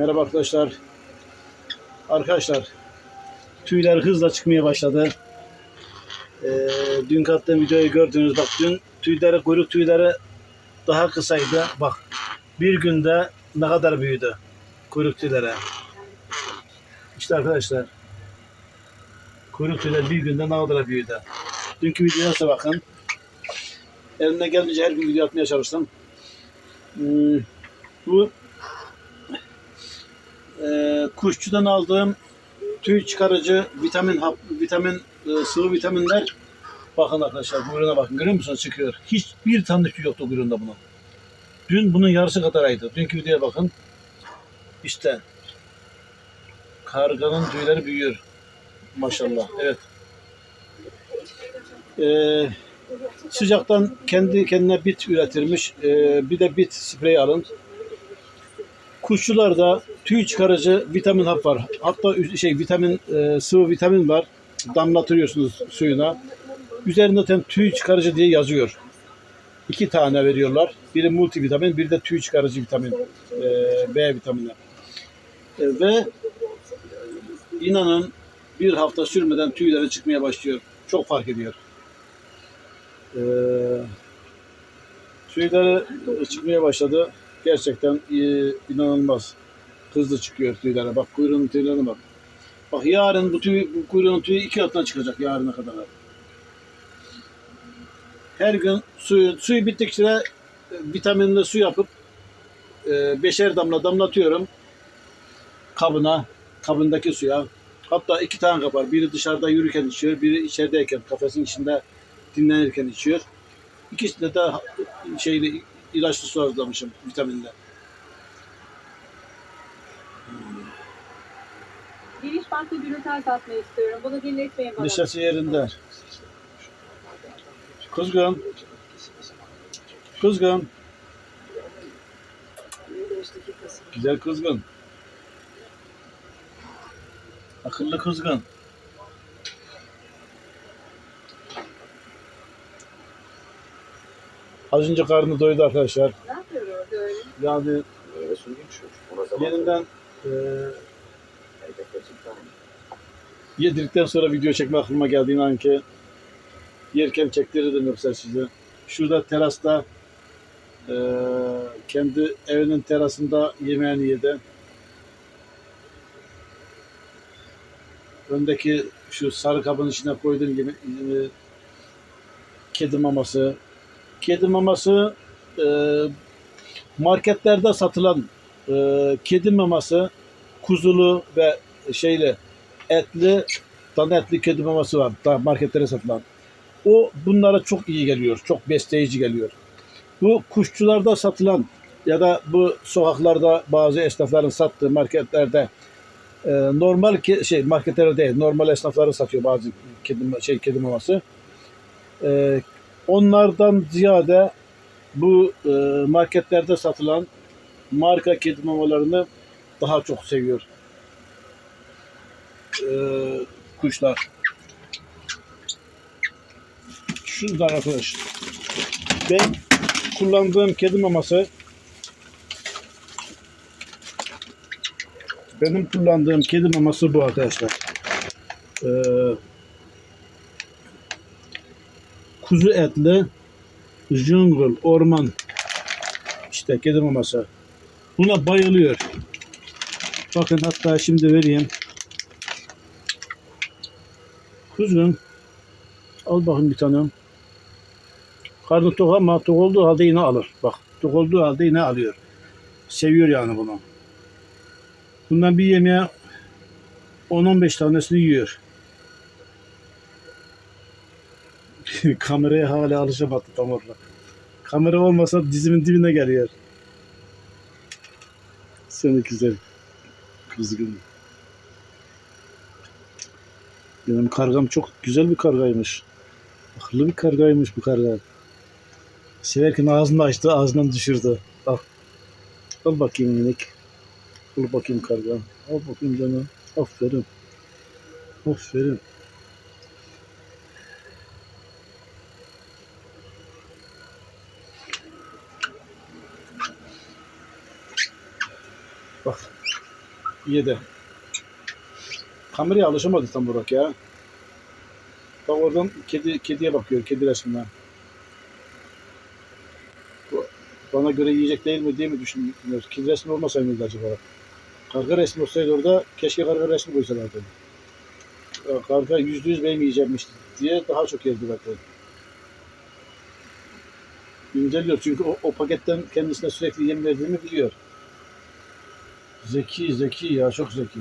Merhaba arkadaşlar. Arkadaşlar tüyler hızla çıkmaya başladı. Ee, dün attığım videoyu gördünüz. Bak dün tüyleri, kuyruk tüyleri daha kısaydı. Bak bir günde ne kadar büyüdü kuyruk tüyleri. İşte arkadaşlar kuyruk tüyleri bir günde ne kadar büyüdü. Dünkü videoya nasıl bakın. Elimden geldiğince her gün video atmaya çalıştım. Hmm, bu e, kuşçudan aldığım tüy çıkarıcı vitamin hap, vitamin e, sıvı vitaminler bakın arkadaşlar kuyruğuna bakın görüyor musunuz çıkıyor. Hiçbir tane tüy yoktu kuyruğunda bunun. Dün bunun yarısı kadaraydı. Dünkü videoya bakın. İşte karganın tüyleri büyüyor. Maşallah. Evet. Ee, sıcaktan kendi kendine bit üretilmiş. Ee, bir de bit spreyi alın. Kuşçularda tüy çıkarıcı vitamin hap var. Hatta şey vitamin e, sıvı vitamin var. Damlatıyorsunuz suyuna. Üzerinde zaten tüy çıkarıcı diye yazıyor. İki tane veriyorlar. Biri multivitamin, biri de tüy çıkarıcı vitamin. e, B vitamini. E, ve inanın bir hafta sürmeden tüyleri çıkmaya başlıyor. Çok fark ediyor. E, tüyleri çıkmaya başladı. Gerçekten e, inanılmaz. Hızlı çıkıyor tüyleri. Bak kuyruğun tüylerine bak. Bak yarın bu tüy, bu kuyruğun tüyü iki katına çıkacak yarına kadar. Her gün suyu, suyu bittikçe e, vitaminli su yapıp e, beşer damla damlatıyorum kabına, kabındaki suya. Hatta iki tane kap. Biri dışarıda yürürken içiyor, biri içerideyken, kafesin içinde dinlenirken içiyor. İkisinde de şeyli ilaçlı su hazırlamışım vitaminle. Giriş farklı gluten satmayı istiyorum. Bunu dinletmeyin bana. Neşesi yerinde. Kuzgun. Kuzgun. Güzel kuzgun. Akıllı kuzgun. Az önce karnı doydu arkadaşlar. Ne yapıyor orada öyle? Yani. Ona zaman yeniden e. Yedirdikten sonra video çekme aklıma geldi inan ki. Yerken çektirirdim yoksa size. Şurada terasta eee, kendi evinin terasında yemeğini yedi. Öndeki şu sarı kabın içine koyduğum gibi eee, kedi maması. Kedi maması eee, marketlerde satılan eee, kedi maması kuzulu ve şeyli etli, dana etli kedi maması var. Marketlere satılan. O bunlara çok iyi geliyor. Çok besleyici geliyor. Bu kuşçularda satılan ya da bu sokaklarda bazı esnafların sattığı marketlerde e, normal ke- şey marketlerde değil normal esnafları satıyor bazı kedi şey kedi maması. E, onlardan ziyade bu e, marketlerde satılan marka kedi mamalarını daha çok seviyor e, kuşlar. Şurada arkadaş. Ben kullandığım kedi maması benim kullandığım kedi maması bu arkadaşlar. Ee, kuzu etli jungle orman işte kedi maması. Buna bayılıyor. Bakın hatta şimdi vereyim. Kuzgun. Al bakayım bir tane. Karnı tok ama tok olduğu halde yine alır. Bak tok olduğu halde yine alıyor. Seviyor yani bunu. Bundan bir yemeğe 10-15 tanesini yiyor. Kameraya hala alışamadı tam orada. Kamera olmasa dizimin dibine geliyor. Seni güzel. Kuzgun. Benim kargam çok güzel bir kargaymış. Akıllı bir kargaymış bu karga. Severken ağzını açtı, ağzından düşürdü. Al. Al bakayım minik. Al bakayım karga. Al bakayım canım. Aferin. Aferin. Bak. Yedi. Kameraya alışamadı tam Burak ya. Bak oradan kedi, kediye bakıyor, kedi. Bu Bana göre yiyecek değil mi diye mi düşünüyor? Kedi resmi olmasaydı mıydı acaba? Karga resmi olsaydı orada keşke karga resmi koysalardı. Karga yüzde yüz benim yiyecekmiş diye daha çok yerdi belki. İnceliyor çünkü o, o paketten kendisine sürekli yem verdiğimi biliyor. Zeki, zeki ya çok zeki.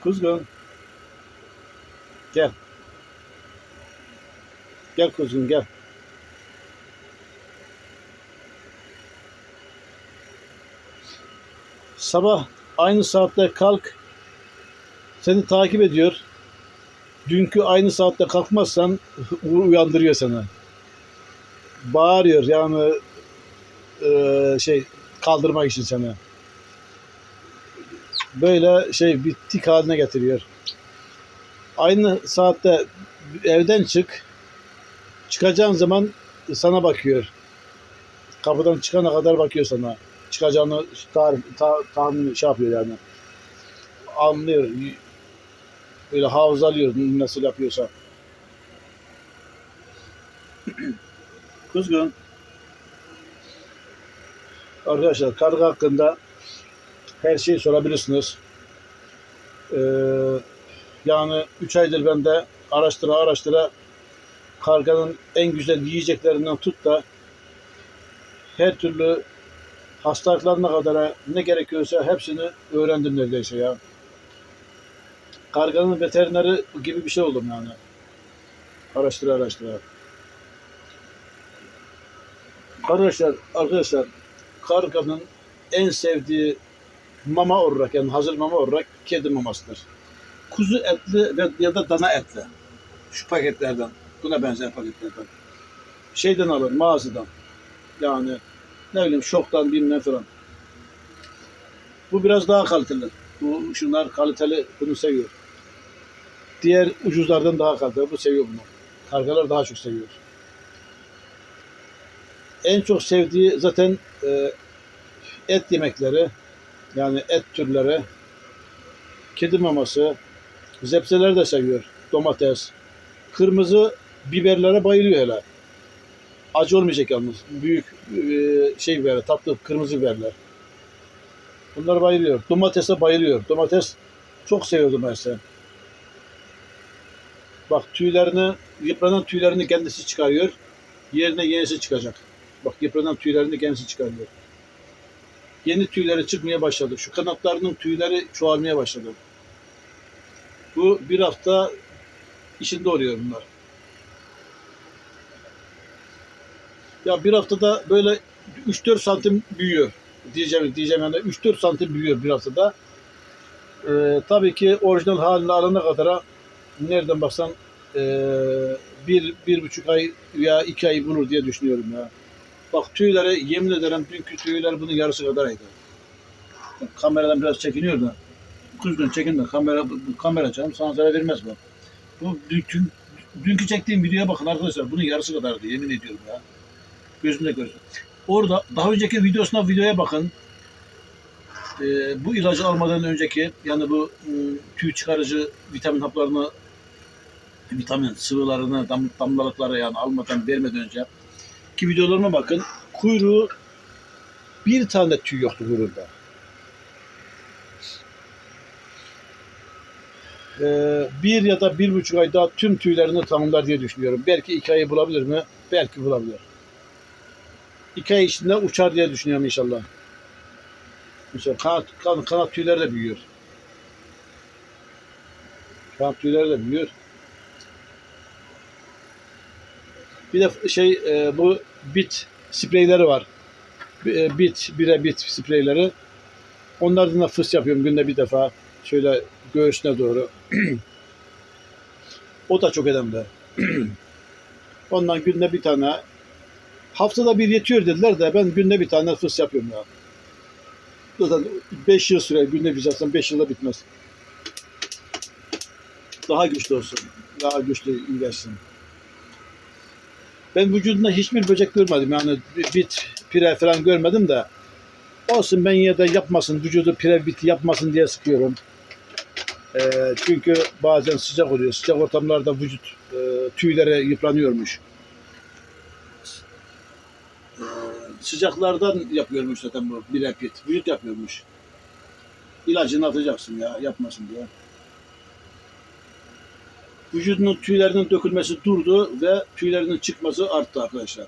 Kuzgun. Gel. Gel kuzgun gel. Sabah aynı saatte kalk. Seni takip ediyor. Dünkü aynı saatte kalkmazsan uyandırıyor seni. Bağırıyor yani eee, şey kaldırmak için seni. Böyle şey bir tik haline getiriyor. Aynı saatte evden çık. Çıkacağın zaman sana bakıyor. Kapıdan çıkana kadar bakıyor sana. Çıkacağını tarif, ta, tahmin şey yapıyor yani. Anlıyor. Böyle hafızalıyor nasıl yapıyorsa. Kuzgun. Arkadaşlar karga hakkında her şeyi sorabilirsiniz. Ee, yani 3 aydır ben de araştıra araştıra karganın en güzel yiyeceklerinden tut da her türlü hastalıklarına kadar ne gerekiyorsa hepsini öğrendim neredeyse ya. Karganın veterineri gibi bir şey oldum yani. Araştıra araştıra. Arkadaşlar, arkadaşlar karganın en sevdiği mama olarak yani hazır mama olarak kedi mamasıdır. Kuzu etli ve ya da dana etli. Şu paketlerden. Buna benzer paketlerden. Şeyden alır mağazadan. Yani ne bileyim şoktan bilmem falan. Bu biraz daha kaliteli. Bu şunlar kaliteli bunu seviyor. Diğer ucuzlardan daha kaliteli. Bu seviyor bunu. Kargalar daha çok seviyor. En çok sevdiği zaten e, et yemekleri yani et türleri kedi maması zepseleri de seviyor. Domates. Kırmızı biberlere bayılıyor hele. Acı olmayacak yalnız. Büyük e, şey biberler, tatlı kırmızı biberler. Bunlar bayılıyor. Domatese bayılıyor. Domates çok seviyor domatesi. Bak tüylerini, yıpranan tüylerini kendisi çıkarıyor. Yerine yenisi çıkacak. Bak yıpranan tüylerini kendisi çıkarıyor. Yeni tüyleri çıkmaya başladı. Şu kanatlarının tüyleri çoğalmaya başladı. Bu bir hafta içinde oluyor bunlar. Ya bir haftada böyle 3-4 santim büyüyor. Diyeceğim, diyeceğim yani 3-4 santim büyüyor bir haftada. Ee, tabii ki orijinal haline alana kadar nereden baksan ee, bir, bir buçuk ay veya iki ay bulur diye düşünüyorum ya. Bak tüyleri yemin ederim dünkü tüyler bunun yarısı kadarıydı. Bak, kameradan biraz çekiniyor da. Kuzgun çekin de kamera, kamera canım sana zarar vermez bu. Bu dünkü, dünkü çektiğim videoya bakın arkadaşlar bunun yarısı kadardı yemin ediyorum ya. Gözümle gördüm. Orada daha önceki videosuna videoya bakın. Ee, bu ilacı almadan önceki yani bu ıı, tüy çıkarıcı vitamin haplarını vitamin sıvılarını dam, damlalıkları yani almadan vermeden önce ki videolarıma bakın kuyruğu bir tane tüy yoktu kuyruğunda. Ee, bir ya da bir buçuk ay daha tüm tüylerini tamamlar diye düşünüyorum. Belki iki ayı bulabilir mi? Belki bulabilir. İki ay içinde uçar diye düşünüyorum inşallah. İnşallah kanat, kan, kanat tüyleri de büyüyor. Kanat tüyleri de büyüyor. Bir de şey e, bu bit spreyleri var. E, bit, bire bit spreyleri. Onlardan da fıs yapıyorum günde bir defa. Şöyle göğsüne doğru. o da çok önemli. Ondan günde bir tane. Haftada bir yetiyor dediler de ben günde bir tane fıs yapıyorum ya. Zaten 5 yıl sürer. Günde bir yapsam 5 yılda bitmez. Daha güçlü olsun. Daha güçlü iyileşsin. Ben vücudunda hiçbir böcek görmedim. Yani bit, pire falan görmedim de. Olsun ben yine de yapmasın, vücudu pire bit yapmasın diye sıkıyorum. Ee, çünkü bazen sıcak oluyor. Sıcak ortamlarda vücut e, tüylere yıpranıyormuş. Sıcaklardan yapıyormuş zaten bu pire bit. Vücut yapıyormuş. İlacını atacaksın ya yapmasın diye. Vücudunun tüylerinin dökülmesi durdu ve tüylerinin çıkması arttı arkadaşlar.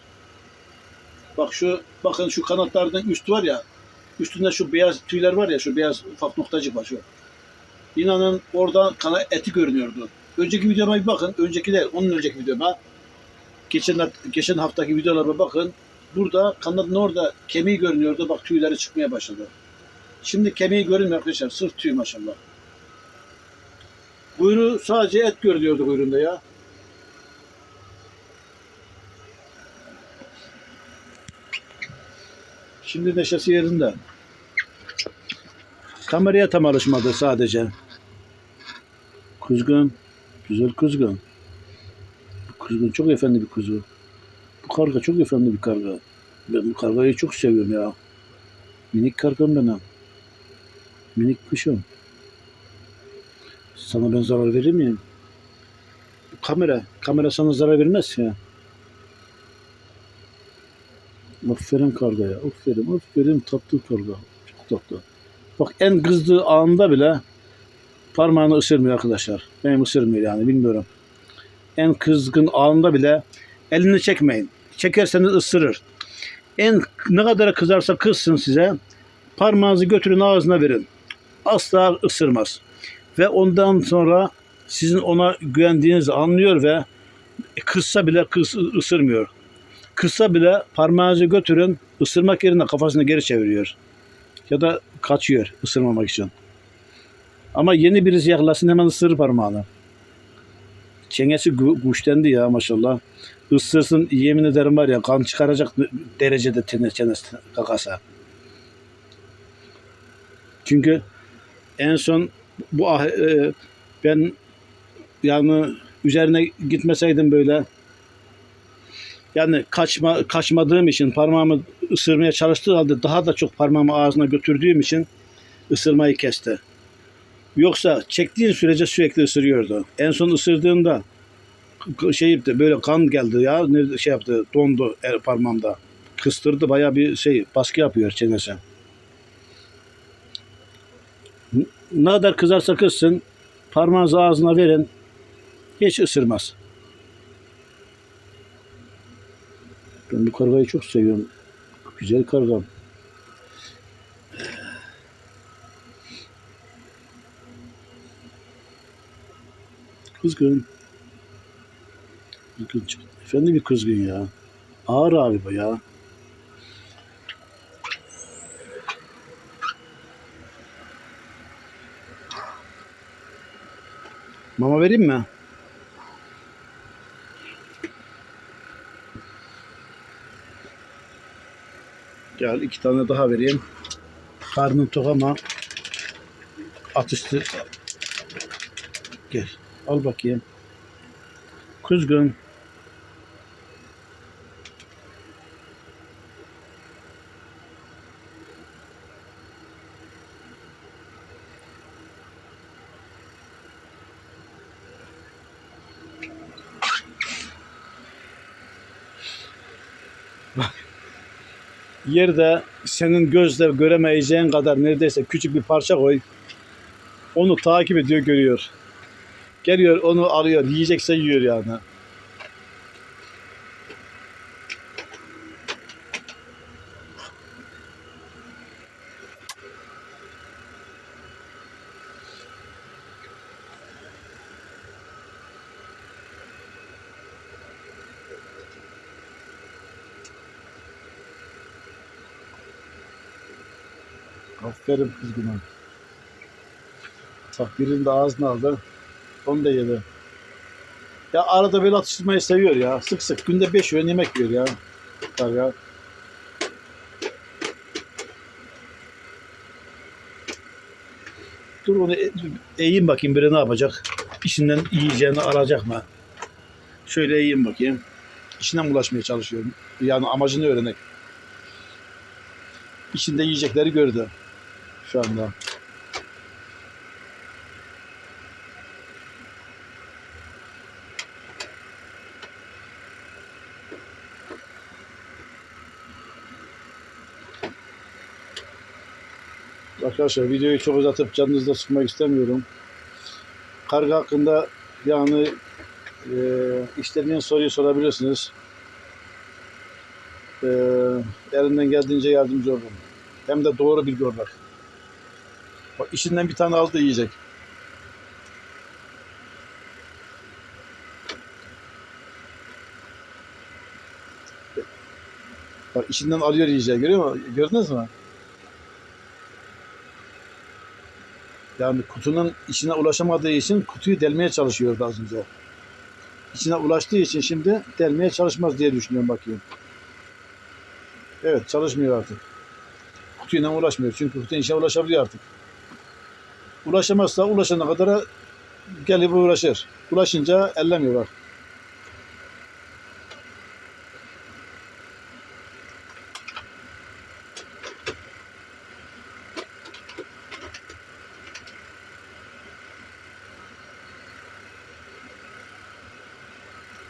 Bak şu bakın şu kanatlarının üstü var ya üstünde şu beyaz tüyler var ya şu beyaz ufak noktacık var şu. İnanın oradan kana eti görünüyordu. Önceki videoma bir bakın. Önceki değil, onun önceki videoma. Geçen, geçen haftaki videolara bakın. Burada kanadın orada kemiği görünüyordu. Bak tüyleri çıkmaya başladı. Şimdi kemiği görünmüyor arkadaşlar. Sırf tüy maşallah. Kuyruğu sadece et görünüyordu kuyruğunda ya. Şimdi neşesi yerinde. Kameraya tam alışmadı sadece. Kuzgun. Güzel kuzgun. Bu Kuzgun çok efendi bir kuzu. Bu karga çok efendi bir karga. Ben bu kargayı çok seviyorum ya. Minik kargam benim. Minik kuşum. Sana ben zarar verir miyim? Kamera. Kamera sana zarar vermez ya. Aferin kargaya. Aferin. Aferin tatlı karga. Çok tatlı. Bak en kızdığı anında bile parmağını ısırmıyor arkadaşlar. Benim ısırmıyor yani bilmiyorum. En kızgın anında bile elini çekmeyin. Çekerseniz ısırır. En ne kadar kızarsa kızsın size parmağınızı götürün ağzına verin. Asla ısırmaz. Ve ondan sonra sizin ona güvendiğinizi anlıyor ve kızsa bile kız ısırmıyor. Kızsa bile parmağınızı götürün ısırmak yerine kafasını geri çeviriyor. Ya da kaçıyor ısırmamak için. Ama yeni birisi yaklaşsın hemen ısırır parmağını. Çengesi güçlendi ya maşallah. Isırsın yemin ederim var ya kan çıkaracak derecede çene- çenesi kakası. Çünkü en son bu ah- e, ben yani üzerine gitmeseydim böyle yani kaçma kaçmadığım için parmağımı ısırmaya çalıştığı halde daha da çok parmağımı ağzına götürdüğüm için ısırmayı kesti. Yoksa çektiğin sürece sürekli ısırıyordu. En son ısırdığında şey yaptı, böyle kan geldi ya ne şey yaptı dondu el parmağımda. Kıstırdı baya bir şey baskı yapıyor çenesi. Ne kadar kızarsa kızsın parmağınızı ağzına verin hiç ısırmaz. Ben bu kargayı çok seviyorum. Güzel kargam. Kızgın. Kızgın çıktı. Efendi bir kızgın ya. Ağır abi bu ya. Mama vereyim mi? Gel iki tane daha vereyim. Karnın tok ama atıştı. Gel. Al bakayım. Kuzgun. Yerde senin gözle göremeyeceğin kadar neredeyse küçük bir parça koy. Onu takip ediyor, görüyor. Geliyor, onu alıyor, yiyecekse yiyor yani. Aferin kızgına. Bak birini de ağzına aldı. Onu da yedi. Ya arada böyle atıştırmayı seviyor ya. Sık sık. Günde 5 öğün yemek yiyor ya. Var ya. Dur onu e- eğeyim bakayım biri ne yapacak. İçinden yiyeceğini alacak mı? Şöyle eğeyim bakayım. İçinden ulaşmaya çalışıyorum. Yani amacını öğrenek. İçinde yiyecekleri gördü şu anda. Arkadaşlar videoyu çok uzatıp canınızda sıkmak istemiyorum. Karga hakkında yani e, istediğiniz soruyu sorabilirsiniz. E, elimden geldiğince yardımcı olurum. Hem de doğru bilgi olarak. Bak içinden bir tane aldı yiyecek. Bak içinden alıyor yiyeceği görüyor musun? Gördünüz mü? Yani kutunun içine ulaşamadığı için kutuyu delmeye çalışıyordu az önce. İçine ulaştığı için şimdi delmeye çalışmaz diye düşünüyorum bakayım. Evet çalışmıyor artık. Kutuyla ulaşmıyor. Çünkü kutunun içine ulaşabiliyor artık. Ulaşamazsa ulaşana kadar gelip uğraşır. Ulaşınca ellemiyor bak.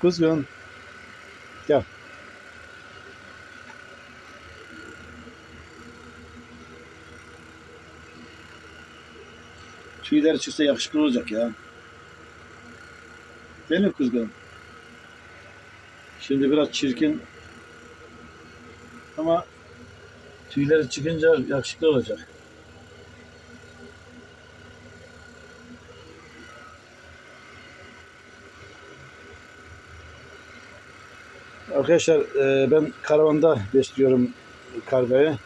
Kuzgun. Gel. Tüyleri çıksa yakışıklı olacak ya. Değil mi kuzgun? Şimdi biraz çirkin. Ama tüyleri çıkınca yakışıklı olacak. Arkadaşlar e, ben karavanda besliyorum kargayı.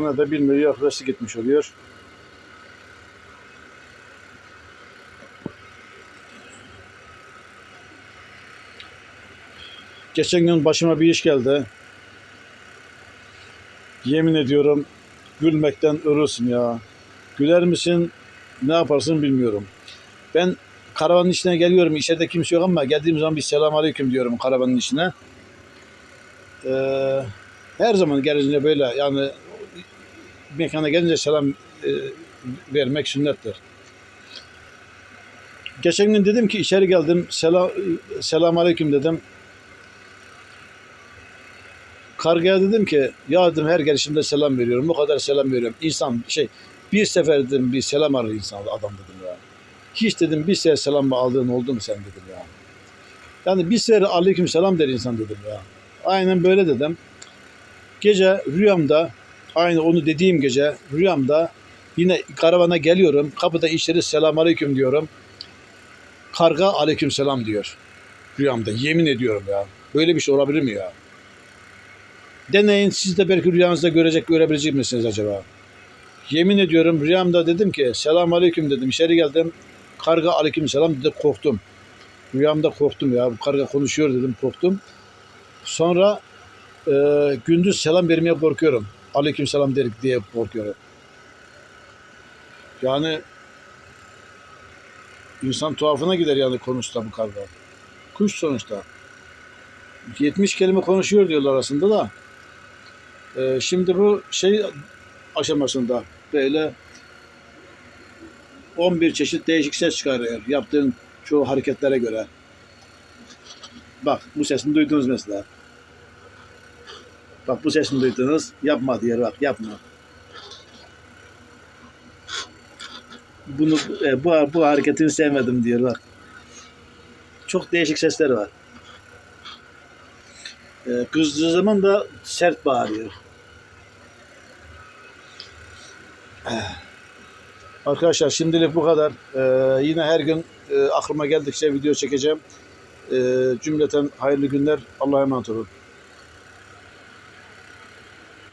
Bana da bir milyon yaklaşık gitmiş oluyor. Geçen gün başıma bir iş geldi. Yemin ediyorum gülmekten ölürsün ya. Güler misin ne yaparsın bilmiyorum. Ben karavanın içine geliyorum. İçeride kimse yok ama geldiğim zaman bir selam aleyküm diyorum karavanın içine. Ee, her zaman gelince böyle yani mekana gelince selam e, vermek sünnettir. Geçen gün dedim ki içeri geldim. Selam, selam aleyküm dedim. Kargaya dedim ki ya dedim her gelişimde selam veriyorum. Bu kadar selam veriyorum. İnsan şey bir sefer dedim bir selam alır insan adam dedim ya. Hiç dedim bir sefer selam aldığın oldu mu sen dedim ya. Yani bir sefer aleyküm selam der insan dedim ya. Aynen böyle dedim. Gece rüyamda aynı onu dediğim gece rüyamda yine karavana geliyorum. Kapıda içeri selam aleyküm diyorum. Karga aleyküm selam diyor. Rüyamda yemin ediyorum ya. Böyle bir şey olabilir mi ya? Deneyin siz de belki rüyanızda görecek görebilecek misiniz acaba? Yemin ediyorum rüyamda dedim ki selam aleyküm dedim. İçeri geldim. Karga aleyküm selam dedi korktum. Rüyamda korktum ya. Bu karga konuşuyor dedim korktum. Sonra e, gündüz selam vermeye korkuyorum. Aleyküm selam derik diye korkuyorum. Yani insan tuhafına gider yani konuşsa bu karga. Kuş sonuçta. 70 kelime konuşuyor diyorlar arasında da. E, şimdi bu şey aşamasında böyle 11 çeşit değişik ses çıkarıyor yaptığın çoğu hareketlere göre. Bak bu sesini duydunuz mesela. Bak bu sesini duydunuz. Yapma diyor bak yapma. Bunu e, bu bu hareketini sevmedim diyor bak. Çok değişik sesler var. E, kızdığı zaman da sert bağırıyor. Arkadaşlar şimdilik bu kadar. Ee, yine her gün e, aklıma geldikçe video çekeceğim. Ee, cümleten hayırlı günler. Allah'a emanet olun.